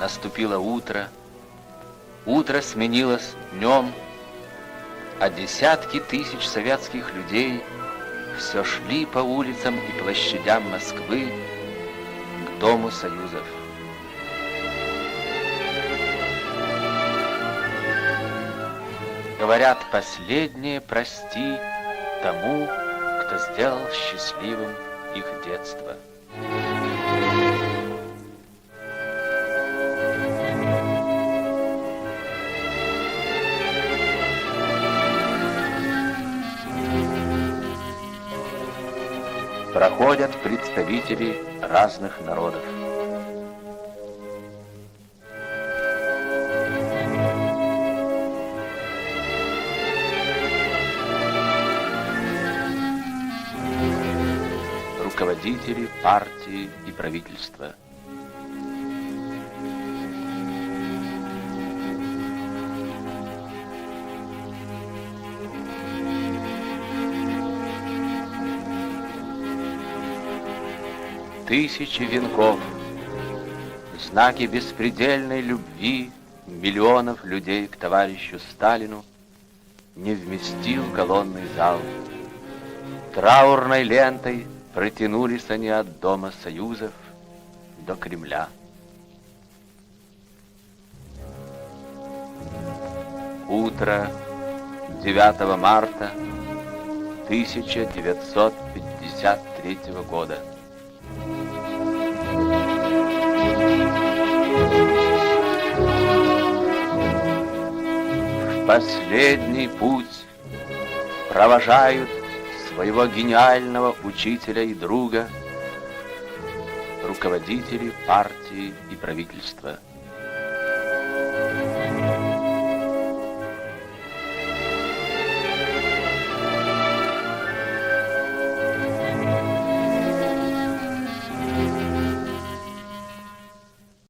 Наступило утро, утро сменилось днем, а десятки тысяч советских людей все шли по улицам и площадям Москвы к Дому Союзов. Говорят, последнее прости тому, кто сделал счастливым их детство. Проходят представители разных народов. руководители партии и правительства. Тысячи венков, знаки беспредельной любви миллионов людей к товарищу Сталину не вместил колонный зал. Траурной лентой Протянулись они от Дома Союзов до Кремля. Утро 9 марта 1953 года. Последний путь провожают своего гениального учителя и друга, руководители партии и правительства –